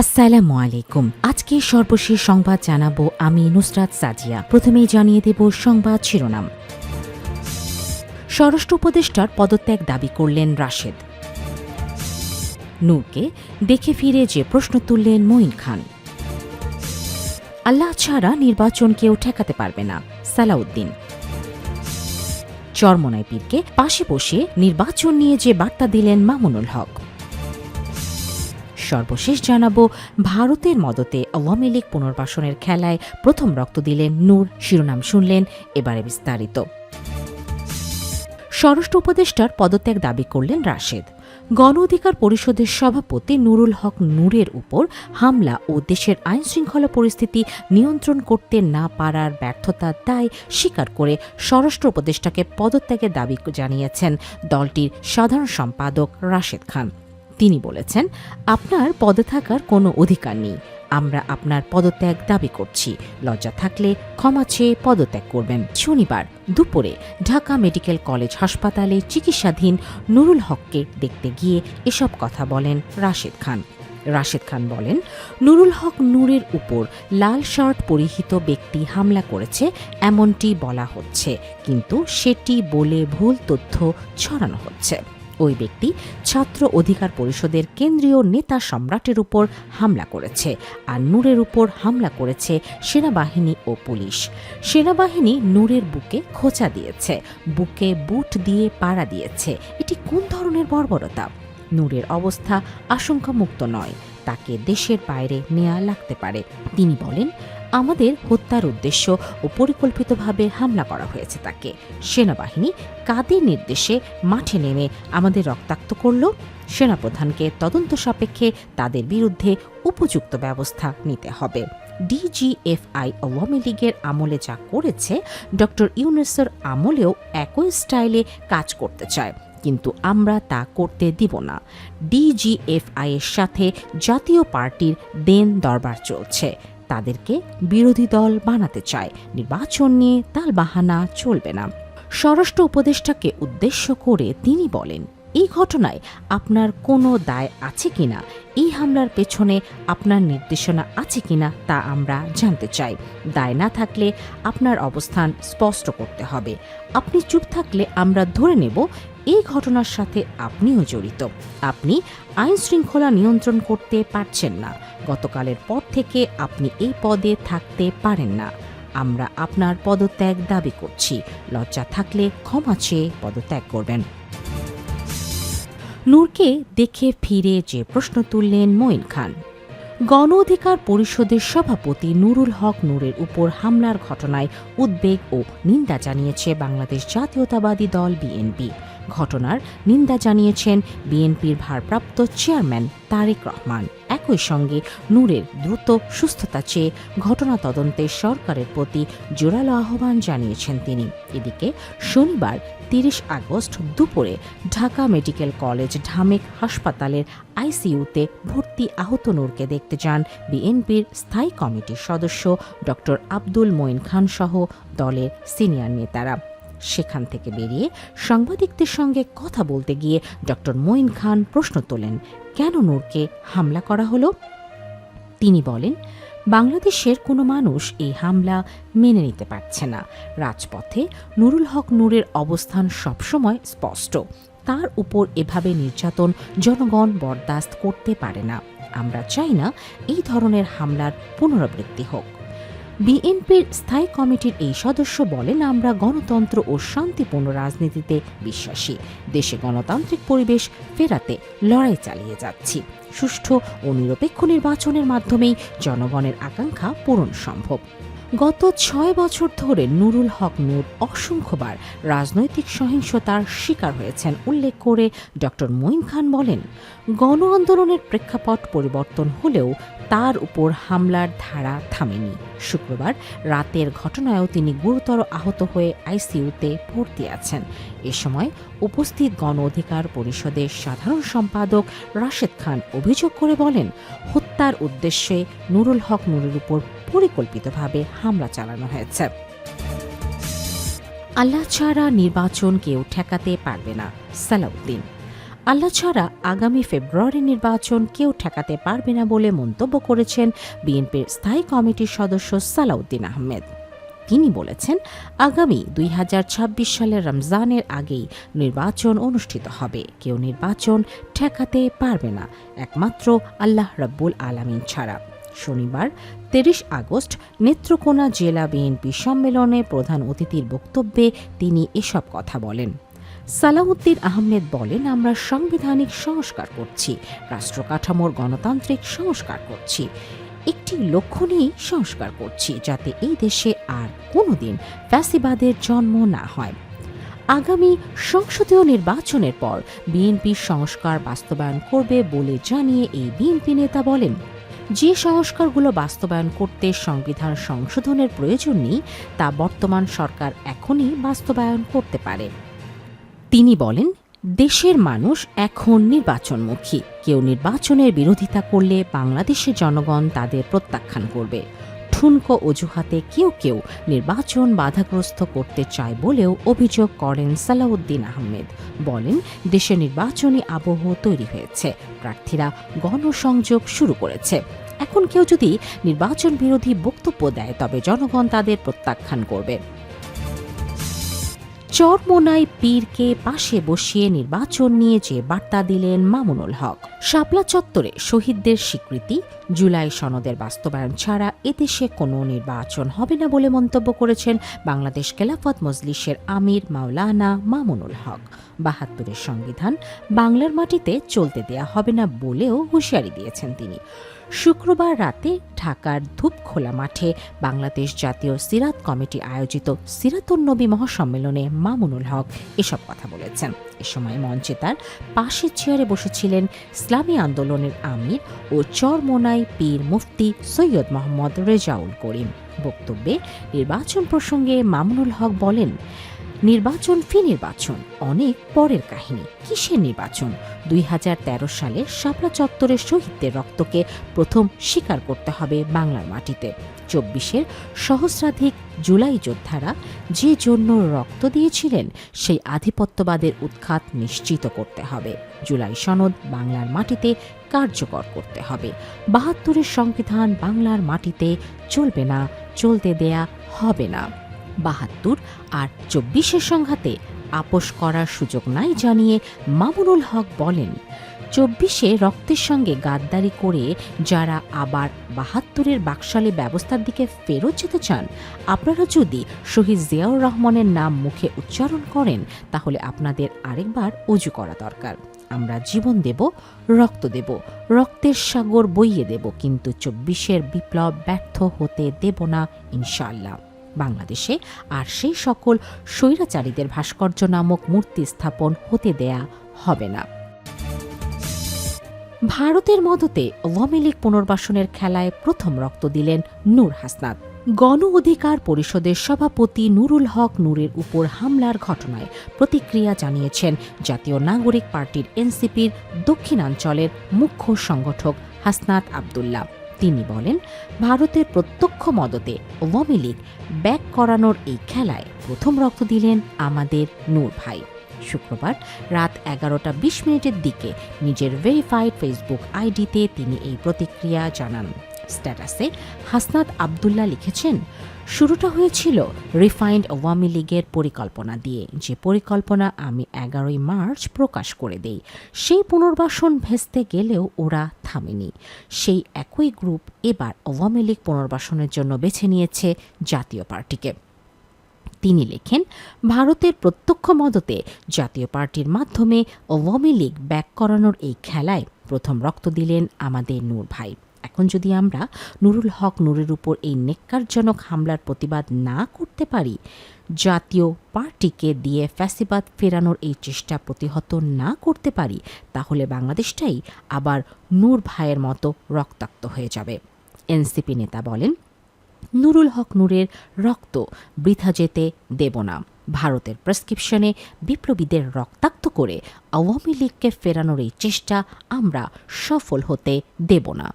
আসসালামু আলাইকুম। আজকে সর্বশেষ সংবাদ জানাব আমি নুসরাত সাজিয়া। প্রথমেই জানিয়ে দেব সংবাদ শিরোনাম। স্বরাষ্ট্র উপদেষ্টার পদত্যাগ দাবি করলেন রাশেদ। নূরকে দেখে ফিরে যে প্রশ্ন তুললেন মঈন খান। আল্লাহ ছাড়া নির্বাচন কেউ ঠেকাতে পারবে না, সালাউদ্দিন। চরমনাই পীরকে পাশে বসে নির্বাচন নিয়ে যে বার্তা দিলেন মামুনুল হক। সর্বশেষ জানাব, ভারতের মদতে আওয়ামী লীগ পুনর্বাসনের খেলায় প্রথম রক্ত দিলেন নূর, শিরোনাম শুনলেন এবারে বিস্তারিত। স্বরাষ্ট্র উপদেষ্টার পদত্যাগ দাবি করলেন রাশেদ। গণ অধিকার পরিষদের সভাপতি নুরুল হক নূরের উপর হামলা ও দেশের আইনশৃঙ্খলা পরিস্থিতি নিয়ন্ত্রণ করতে না পারার ব্যর্থতার দায় স্বীকার করে স্বরাষ্ট্র উপদেষ্টাকে পদত্যাগের দাবি জানিয়েছেন দলটির সাধারণ সম্পাদক রাশেদ খান। তিনি বলেছেন, আপনার পদে থাকার কোনো অধিকার নেই। আমরা আপনার পদত্যাগ দাবি করছি। লজ্জা থাকলে ক্ষমা চেয়ে পদত্যাগ করবেন। শনিবার দুপুরে ঢাকা মেডিকেল কলেজ হাসপাতালে চিকিৎসাধীন নুরুল হককে দেখতে গিয়ে এসব কথা বলেন রাশেদ খান। রাশেদ খান বলেন, নুরুল হক নূরের উপর লাল শার্ট পরিহিত ব্যক্তি হামলা করেছে, এমনটি বলা হচ্ছে। কিন্তু সেটি বলে ভুল তথ্য ছড়ানো হচ্ছে। ওই ব্যক্তি ছাত্র অধিকার পরিষদের কেন্দ্রীয় নেতা সম্রাটের উপর হামলা করেছে আর নূরের উপর হামলা করেছে সেনাবাহিনী ও পুলিশ। সেনাবাহিনী নূরের বুকে খোঁচা দিয়েছে, বুকে বুট দিয়ে পাড়া দিয়েছে। এটি কোন ধরনের বর্বরতা? নূরের অবস্থা আশঙ্কামুক্ত নয়, তাকে দেশের বাইরে নেওয়া লাগতে পারে। তিনি বলেন আমাদের হত্যার উদ্দেশ্য ও পরিকল্পিতভাবে হামলা করা হয়েছে তাকে। সেনাবাহিনী কাদের নির্দেশে মাঠে নেমে আমাদের রক্তাক্ত করল। সেনাপ্রধানকে তদন্ত সাপেক্ষে তাদের বিরুদ্ধে উপযুক্ত ব্যবস্থা নিতে হবে। ডিজিএফআই আওয়ামী লীগের আমলে যা করেছে, ডক্টর ইউনেসের আমলেও একই স্টাইলে কাজ করতে চায়। কিন্তু আমরা তা করতে দিব না। ডিজিএফআই এর সাথে জাতীয় পার্টির দেন দরবার চলছে। তাদেরকে বিরোধী দল বানাতে চায়। নির্বাচন নিয়ে তাল বাহানা চলবে না। স্বরাষ্ট্র উপদেষ্টাকে উদ্দেশ্য করে তিনি বলেন, এই ঘটনায় আপনার কোনো দায় আছে কিনা? এই হামলার পেছনে আপনার নির্দেশনা আছে কিনা তা আমরা জানতে চাই। দায় না থাকলে আপনার অবস্থান স্পষ্ট করতে হবে। আপনি চুপ থাকলে আমরা ধরে নেব এই ঘটনার সাথে আপনিও জড়িত। আপনি আইন শৃঙ্খলা নিয়ন্ত্রণ করতে পারছেন না। গতকালের পর থেকে আপনি এই পদে থাকতে পারেন না। আমরা আপনার পদত্যাগ দাবি করছি। লজ্জা থাকলে ক্ষমা চেয়ে পদত্যাগ করবেন। নূরকে দেখে ফিরে যে প্রশ্ন তুললেন মঈন খান, গণ অধিকার পরিষদের সভাপতি নুরুল হক নূরের উপর হামলার ঘটনায় উদ্বেগ ও নিন্দা জানিয়েছে বাংলাদেশ জাতীয়তাবাদী দল বিএনপি। ঘটনার নিন্দা জানিয়েছেন বিএনপির ভারপ্রাপ্ত চেয়ারম্যান তারেক রহমান। একই সঙ্গে নূরের দ্রুত সুস্থতা চেয়ে ঘটনা তদন্তে সরকারের প্রতি জোরালো আহ্বান জানিয়েছেন তিনি। এদিকে শনিবার তিরিশ আগস্ট দুপুরে ঢাকা মেডিকেল কলেজ ঢামেক হাসপাতালের আইসিইউতে ভর্তি আহত নূরকে দেখতে যান বিএনপির স্থায়ী কমিটির সদস্য ড আব্দুল মঈন খান সহ দলের সিনিয়র নেতারা। সেখান থেকে বেরিয়ে সাংবাদিকদের সঙ্গে কথা বলতে গিয়ে ডক্টর মঈন খান প্রশ্ন তোলেন, কেন নূরকে হামলা করা হলো? তিনি বলেন, বাংলাদেশের কোনো মানুষ এই হামলা মেনে নিতে পারছে না। রাজপথে নুরুল হক নূরের অবস্থান সবসময় স্পষ্ট। তার উপর এভাবে নির্যাতন জনগণ বরদাস্ত করতে পারে না। আমরা চাই না এই ধরনের হামলার পুনরাবৃত্তি হোক। বিএনপির স্থায়ী কমিটির এই সদস্য বলেন, আমরা গণতন্ত্র ও শান্তিপূর্ণ রাজনীতিতে বিশ্বাসী। দেশে গণতান্ত্রিক পরিবেশ ফেরাতে লড়াই চালিয়ে যাচ্ছি। সুষ্ঠু ও নিরপেক্ষ নির্বাচনের মাধ্যমেই জনগণের আকাঙ্ক্ষা পূরণ সম্ভব। গত ছয় বছর ধরে নুরুল হক নূর অসংখ্যবার রাজনৈতিক সহিংসতার শিকার হয়েছেন, উল্লেখ করে ডক্টর মঈন খান বলেন গণ আন্দোলনের প্রেক্ষাপট পরিবর্তন হলেও তার উপর হামলার ধারা থামেনি। শুক্রবার রাতের ঘটনায়ও তিনি গুরুতর আহত হয়ে আইসিইউতে ভর্তি আছেন। এ সময় উপস্থিত গণ অধিকার পরিষদের সাধারণ সম্পাদক রাশেদ খান অভিযোগ করে বলেন, হত্যার উদ্দেশ্যে নুরুল হক নূরের উপর পরিকল্পিতভাবে হামলা চালানো হয়েছে। আল্লাহ ছাড়া নির্বাচন কেউ ঠেকাতে পারবে না, সালাউদ্দিন। আল্লাহ ছাড়া আগামী ফেব্রুয়ারি নির্বাচন কেউ ঠেকাতে পারবে না বলে মন্তব্য করেছেন বিএনপির স্থায়ী কমিটির সদস্য সালাউদ্দিন আহমেদ। তিনি বলেছেন, আগামী দুই হাজার ছাব্বিশ সালের রমজানের আগেই নির্বাচন অনুষ্ঠিত হবে। কেউ নির্বাচন ঠেকাতে পারবে না, একমাত্র আল্লাহ রব্বুল আলামিন ছাড়া। শনিবার, তেইশ আগস্ট, নেত্রকোনা জেলা বিএনপি সম্মেলনে প্রধান অতিথির বক্তব্যে তিনি এসব কথা বলেন। সালাউদ্দিন আহমেদ বলেন, আমরা সাংবিধানিক সংস্কার করছি রাষ্ট্র কাঠামোর গণতান্ত্রিক সংস্কার করছি। একটি লক্ষ্য নিয়েই সংস্কার করছি, যাতে এই দেশে আর কোনোদিন ফ্যাসিবাদের জন্ম না হয়। আগামী সংসদীয় নির্বাচনের পর বিএনপি সংস্কার বাস্তবায়ন করবে বলে জানিয়ে এই বিএনপি নেতা বলেন, যে সংস্কারগুলো বাস্তবায়ন করতে সংবিধান সংশোধনের প্রয়োজন নেই, তা বর্তমান সরকার এখনই বাস্তবায়ন করতে পারে। তিনি বলেন, দেশের মানুষ এখন নির্বাচনমুখী। কেউ নির্বাচনের বিরোধিতা করলে বাংলাদেশের জনগণ তাদের প্রত্যাখ্যান করবে। ঠুনকো অজুহাতে কেউ কেউ নির্বাচন বাধাগ্রস্ত করতে চায় বলেও অভিযোগ করেন সালাউদ্দিন আহমেদ। বলেন, দেশে নির্বাচনী আবহ তৈরি হয়েছে। প্রার্থীরা গণসংযোগ শুরু করেছে। এখন কেউ যদি নির্বাচন বিরোধী বক্তব্য দেয়, তবে জনগণ তাদের প্রত্যাখ্যান করবে। চরমোনাই পীরকে পাশে বসিয়ে নির্বাচন নিয়ে যে বার্তা দিলেন মামুনুল হক, শাপলা চত্বরে শহীদদের স্বীকৃতি, জুলাই সনদের বাস্তবায়ন ছাড়া এদেশে কোনো নির্বাচন হবে না বলে মন্তব্য করেছেন বাংলাদেশ খেলাফত মজলিসের আমির মাওলানা মামুনুল হক। বাহাত্তরের সংবিধান বাংলার মাটিতে চলতে দেয়া হবে না বলেও হুঁশিয়ারি দিয়েছেন তিনি। শুক্রবার রাতে ঢাকার ধূপখোলা মাঠে বাংলাদেশ জাতীয় সিরাত কমিটি আয়োজিত সিরাতুন্নবী মহাসম্মেলনে মামুনুল হক এসব কথা বলেছেন। এ সময় মঞ্চে তার পাশের চেয়ারে বসেছিলেন ইসলামী আন্দোলনের আমির ও চরমোনাই পীর মুফতি সৈয়দ মোহাম্মদ রেজাউল করিম। বক্তব্যে নির্বাচন প্রসঙ্গে মামুনুল হক বলেন নির্বাচন ফি নির্বাচন, অনেক পরের কাহিনী। কিসের নির্বাচন? দুই হাজার তেরো সালে শাপলা চত্বরের শহীদদের রক্তকে প্রথম স্বীকার করতে হবে বাংলার মাটিতে। চব্বিশের সহস্রাধিক জুলাই যোদ্ধারা যে জন্য রক্ত দিয়েছিলেন, সেই আধিপত্যবাদের উৎখাত নিশ্চিত করতে হবে। জুলাই সনদ বাংলার মাটিতে কার্যকর করতে হবে। বাহাত্তরের সংবিধান বাংলার মাটিতে চলবে না, চলতে দেয়া হবে না। বাহাত্তর আর চব্বিশের সংঘাতে আপোষ করার সুযোগ নাই জানিয়ে মামুনুল হক বলেন, চব্বিশে রক্তের সঙ্গে গাদ্দারি করে যারা আবার বাহাত্তরের বাকশালী ব্যবস্থার দিকে ফেরত যেতে চান, আপনারা যদি শহীদ জিয়াউর রহমানের নাম মুখে উচ্চারণ করেন, তাহলে আপনাদের আরেকবার অজু করা দরকার। আমরা জীবন দেব, রক্ত দেব, রক্তের সাগর বইয়ে দেব, কিন্তু চব্বিশের বিপ্লব ব্যর্থ হতে দেব না ইনশাআল্লাহ। বাংলাদেশে আর সেই সকল স্বৈরাচারীদের ভাস্কর্য নামক মূর্তি স্থাপন হতে দেয়া হবে না। ভারতের মদতে আওয়ামী লীগ পুনর্বাসনের খেলায় প্রথম রক্ত দিলেন নূর হাসনাত। গণ অধিকার পরিষদের সভাপতি নুরুল হক নূরের উপর হামলার ঘটনায় প্রতিক্রিয়া জানিয়েছেন জাতীয় নাগরিক পার্টির এনসিপির দক্ষিণাঞ্চলের মুখ্য সংগঠক হাসনাত আবদুল্লাহ। তিনি বলেন, ভারতের প্রত্যক্ষ মদতে আওয়ামী লীগ ব্যাক করানোর এই খেলায় প্রথম রক্ত দিলেন আমাদের নূর ভাই। শুক্রবার রাত এগারোটা বিশ মিনিটের দিকে নিজের ভেরিফাইড ফেসবুক আইডিতে তিনি এই প্রতিক্রিয়া জানান। স্ট্যাটাসে হাসনাত আবদুল্লাহ লিখেছেন, শুরুটা হয়েছিল রিফাইন্ড আওয়ামী লীগের পরিকল্পনা দিয়ে। যে পরিকল্পনা আমি এগারোই মার্চ প্রকাশ করে দেই, সেই পুনর্বাসন ভেস্তে গেলেও ওরা থামেনি। সেই একই গ্রুপ এবার আওয়ামী লীগ পুনর্বাসনের জন্য বেছে নিয়েছে জাতীয় পার্টিকে। তিনি লেখেন, ভারতের প্রত্যক্ষ মদতে জাতীয় পার্টির মাধ্যমে আওয়ামী লীগ ব্যাক করানোর এই খেলায় প্রথম রক্ত দিলেন আমাদের নূর ভাই। এখন যদি আমরা নুরুল হক নুরের উপর এই নেককারজনক হামলার প্রতিবাদ না করতে পারি, জাতীয় পার্টিকে দিয়ে ফ্যাসিবাদ ফেরানোর এই চেষ্টা প্রতিহত না করতে পারি, তাহলে বাংলাদেশটাই আবার নূর ভাইয়ের মতো রক্তাক্ত হয়ে যাবে। এনসিপি নেতা বলেন, নুরুল হক নূরের রক্ত বৃথা যেতে দেব না। ভারতের প্রেসক্রিপশনে বিপ্লবীদের রক্তাক্ত করে আওয়ামী লীগকে ফেরানোর এই চেষ্টা আমরা সফল হতে দেব না।